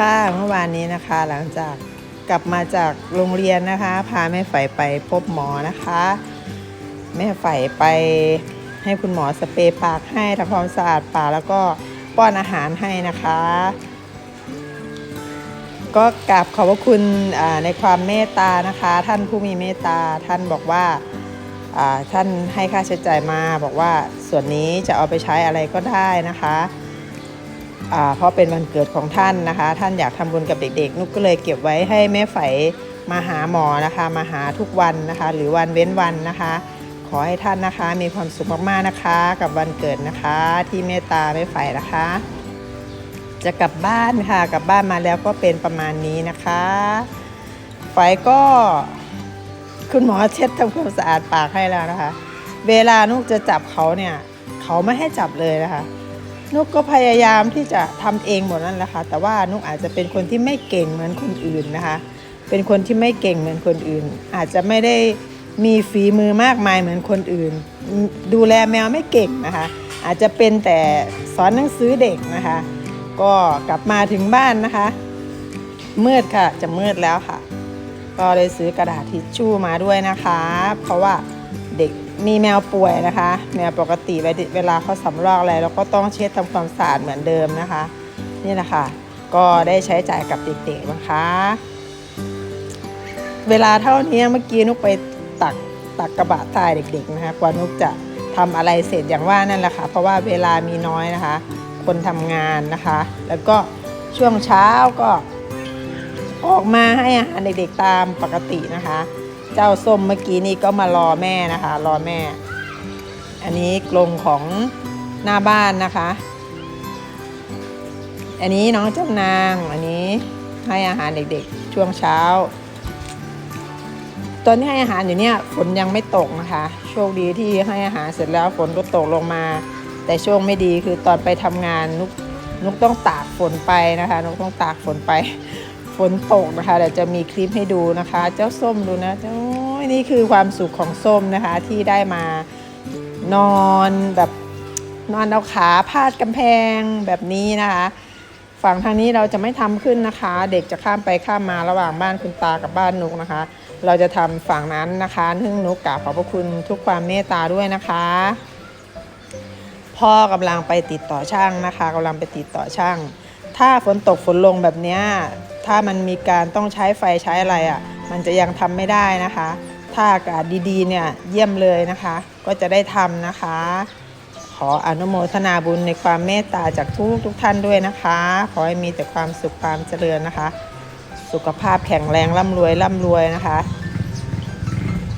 ค่ะเมื่อวานนี้นะคะ หลังจากกลับมาจากโรงเรียนนะคะ พาแม่ไฝไปพบหมอนะคะ แม่ไฝไปให้คุณหมอสเปรย์ปากให้ทำความสะอาดปากแล้วก็ป้อนอาหารให้นะคะ ก็กราบขอบพระคุณในความเมตตานะคะ ท่านผู้มีเมตตาท่านบอกว่าท่านให้ค่าใช้จ่ายมาบอกว่าส่วนนี้จะเอาไปใช้อะไรก็ได้นะคะ เพราะเป็นวันเกิดของท่านนะคะ ท่านอยากทำบุญกับเด็กๆ นุกก็เลยเก็บไว้ให้แม่ไฝมาหาหมอนะคะ มาหาทุกวันนะคะ หรือวันเว้นวันนะคะ ขอให้ท่านนะคะ มีความสุขมากๆนะคะ กับวันเกิดนะคะ ที่เมตตาแม่ไฝนะคะ จะกลับบ้านค่ะกลับบ้านมาแล้วก็เป็นประมาณนี้นะคะไฟก็คุณหมอเช็ดทำความสะอาดปากให้แล้วนะคะ เวลานุกจะจับเขาเนี่ย เขาไม่ให้จับเลยนะคะ นุกก็พยายามที่จะทำเองหมดนั่นแหละค่ะ แต่ว่านุกอาจจะเป็นคนที่ไม่เก่งเหมือนคนอื่นนะคะ เป็นคนที่ไม่เก่งเหมือนคนอื่น อาจจะไม่ได้มีฝีมือมากมายเหมือนคนอื่น ดูแลแมวไม่เก่งนะคะ อาจจะเป็นแต่สอนหนังสือเด็กนะคะ ก็กลับมาถึงบ้านนะคะ มืดค่ะจะมืดแล้วค่ะ ก็เลยซื้อกระดาษทิชชู่มาด้วยนะคะ เพราะว่า มีแมวป่วยนะคะ แมวปกติเวลาเขาสำรอกอะไรเราก็ต้องเช็ดทำความสะอาดเหมือนเดิมนะคะ นี่แหละค่ะ ก็ได้ใช้จ่ายกับเด็กๆนะคะ เวลาเท่านี้เมื่อกี้นุกไปตักตักกระบะทรายเด็ก ๆ นะคะกว่านุกจะทำอะไรเสร็จอย่างว่านั่นแหละค่ะ เพราะว่าเวลามีน้อยนะคะ คนทำงานนะคะ แล้วก็ช่วงเช้าก็ออกมาให้อาหารเด็กๆตามปกตินะคะ เจ้าส้มเมื่อกี้นี้ก็มารอแม่นะคะ รอแม่ อันนี้กรงของหน้าบ้านนะคะ อันนี้น้องเจ้านาง อันนี้ให้อาหารเด็กๆ ช่วงเช้า ตอนที่ให้อาหารอยู่เนี่ยฝนยังไม่ตกนะคะ โชคดีที่ให้อาหารเสร็จแล้วฝนก็ตกลงมา แต่โชคไม่ดีคือตอนไปทำงานนุกนุกต้องตากฝนไปนะคะ นุกต้องตากฝนไป นตกนะคะเดี๋ยวจะมีคลิปให้ดูนะคะ เจ้าส้มดูนะโอ้ยนี่คือความสุขของส้มนะคะที่ได้มานอนแบบนอนเอาขาพาดกำแพงแบบนี้นะคะ ฝั่งทางนี้เราจะไม่ทำขึ้นนะคะ เด็กจะข้ามไปข้ามมาระหว่างบ้านคุณตากับบ้านนุกนะคะ เราจะทำฝั่งนั้นนะคะเนื่องนุกกราบขอบพระคุณทุกความเมตตาด้วยนะคะ พ่อกำลังไปติดต่อช่างนะคะกำลังไปติดต่อช่าง ถ้าฝนตกฝนลงแบบเนี้ย ถ้ามันมีการต้องใช้ไฟใช้อะไรอะ่ะ มันจะยังทำไม่ได้นะคะ ถ้าอากาศดีๆเนี่ยเยี่ยมเลยนะคะ ก็จะได้ทำนะคะ ขออนุโมทนาบุญในความเมตตาจากทุกทุกท่านด้วยนะคะ ขอให้มีแต่ความสุขความเจริญนะคะ สุขภาพแข็งแรงร่ำรวยร่ำรวยนะคะ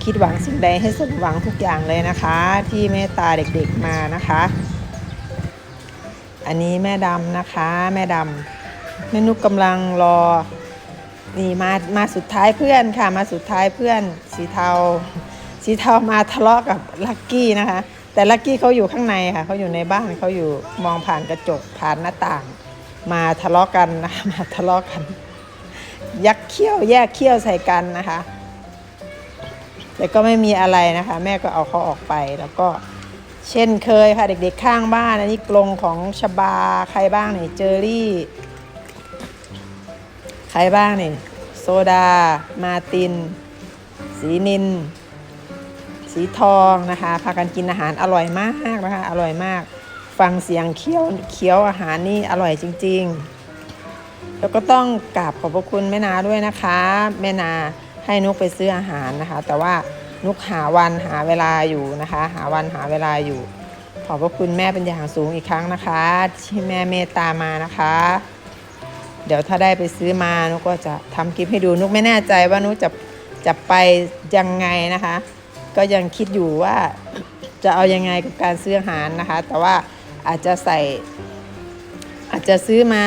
คิดหวังสิ่งใดให้สมหวังทุกอย่างเลยนะคะ ที่เมตตาเด็กๆมานะคะ อันนี้แม่ดำนะคะแม่ดำ แม่นุกกำลังรอ นี่มามาสุดท้ายเพื่อนค่ะ มาสุดท้ายเพื่อนสีเทา สีเทามาทะเลาะกับลักกี้นะคะ แต่ลักกี้เขาอยู่ข้างในค่ะเขาอยู่ในบ้านเขาอยู่มองผ่านกระจกผ่านหน้าต่าง มาทะเลาะกันนะคะมาทะเลาะกัน ยักเขี้ยวแยกเขี้ยวใส่กันนะคะแต่ก็ไม่มีอะไรนะคะ แม่ก็เอาเขาออกไปแล้วก็เช่นเคยค่ะเด็กๆข้างบ้านอันนี้กรงของชบาใครบ้างเนี่ยเจอรี่ ใครบ้างนี่ โซดา มาติน สีนิน สีทองนะคะ พากันกินอาหารอร่อยมากนะคะ อร่อยมาก ฟังเสียงเคี้ยวเคี้ยวอาหารนี่อร่อยจริง ๆ แล้วก็ต้องกราบขอบพระคุณแม่นาด้วยนะคะ แม่นาให้นุกไปซื้ออาหารนะคะ แต่ว่านุกหาวันหาเวลาอยู่นะคะ หาวันหาเวลาอยู่ ขอบพระคุณแม่เป็นอย่างสูงอีกครั้งนะคะ ที่แม่เมตตามานะคะ เดี๋ยวถ้าได้ไปซื้อมานุกก็จะทำคลิปให้ดูนุกไม่แน่ใจว่านุกจะจะไปยังไงนะคะ ก็ยังคิดอยู่ว่าจะเอายังไงกับการซื้ออาหารนะคะ แต่ว่าอาจจะใส่ อาจจะซื้อมา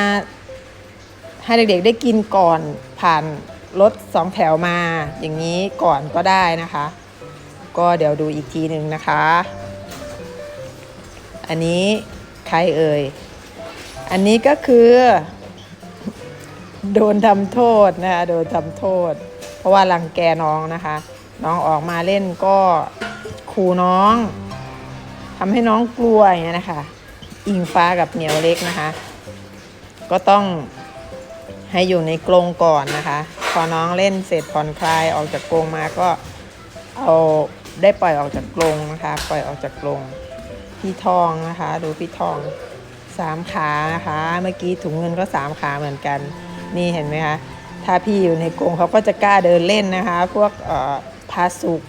ให้เด็กๆได้กินก่อนผ่านรถสองแถวมาอย่างนี้ก่อนก็ได้นะคะ ก็เดี๋ยวดูอีกทีหนึ่งนะคะ อันนี้ใครเอ่ย อันนี้ก็คือ โดนทำโทษนะคะโดนทำโทษ เพราะว่ารังแกน้องนะคะ น้องออกมาเล่นก็ขู่น้องทำให้น้องกลัวอย่างเงี้ยนะคะ อิงฟ้ากับเหนียวเล็กนะคะ ก็ต้องให้อยู่ในกรงก่อนนะคะ พอน้องเล่นเสร็จผ่อนคลายออกจากกรงมาก็เอาได้ปล่อยออกจากกรงนะคะ ปล่อยออกจากกรงพี่ทองนะคะ ดูพี่ทองสามขานะคะ เมื่อกี้ถุงเงินก็สามขาเหมือนกัน นี่เห็นไหมคะถ้าพี่อยู่ในกรงเขาก็จะกล้าเดินเล่นนะคะ พวกพาสุก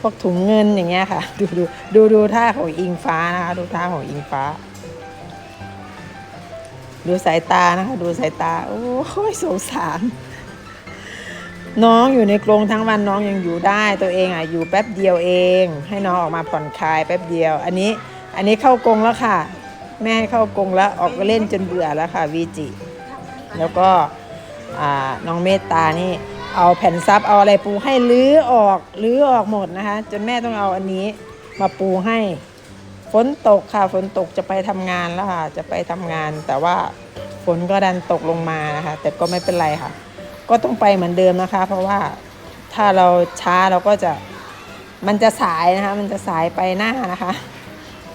พวกถุงเงินอย่างเงี้ยค่ะ ดูดูดูดูท่าของอิงฟ้านะคะดูท่าของอิงฟ้า ดูสายตานะคะ ดูสายตา โอ้ยสงสาร น้องอยู่ในกรงทั้งวันน้องยังอยู่ได้ตัวเองอะอยู่แป๊บเดียวเอง ให้น้องออกมาผ่อนคลายแป๊บเดียว อันนี้อันนี้เข้ากรงแล้วค่ะ แม่เข้ากรงแล้วออกเล่นจนเบื่อแล้วค่ะวีจิ แล้วก็น้องเมตตานี่เอาแผ่นซับเอาอะไรปูให้ลื้อออกลื้อออกหมดนะคะ จนแม่ต้องเอาอันนี้มาปูให้ฝนตกค่ะฝนตกจะไปทำงานแล้วค่ะ จะไปทำงาน แต่ว่าฝนก็ดันตกลงมานะคะ แต่ก็ไม่เป็นไรค่ะ ก็ต้องไปเหมือนเดิมนะคะ เพราะว่าถ้าเราช้าเราก็จะมันจะสายนะคะ มันจะสายไปหน้านะคะ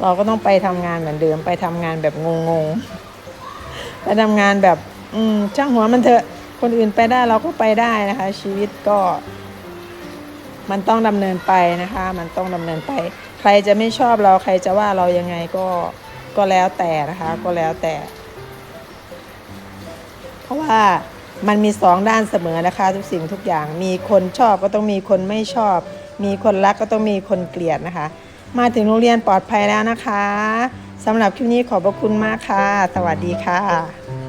เราก็ต้องไปทำงานเหมือนเดิม ไปทำงานแบบงงๆไปทำงานแบบ อืมช่างหัวมันเถอะ คนอื่นไปได้เราก็ไปได้นะคะ ชีวิตก็ มันต้องดำเนินไปนะคะ มันต้องดำเนินไป ใครจะไม่ชอบเราใครจะว่าเรายังไงก็ก็แล้วแต่นะคะ ก็แล้วแต่ เพราะว่ามันมีสองด้านเสมอนะคะ ทุกสิ่งทุกอย่างมีคนชอบก็ต้องมีคนไม่ชอบ มีคนรักก็ต้องมีคนเกลียดนะคะ มาถึงโรงเรียนปลอดภัยแล้วนะคะสำหรับคลิปนี้ขอบพระคุณมากค่ะ สวัสดีค่ะ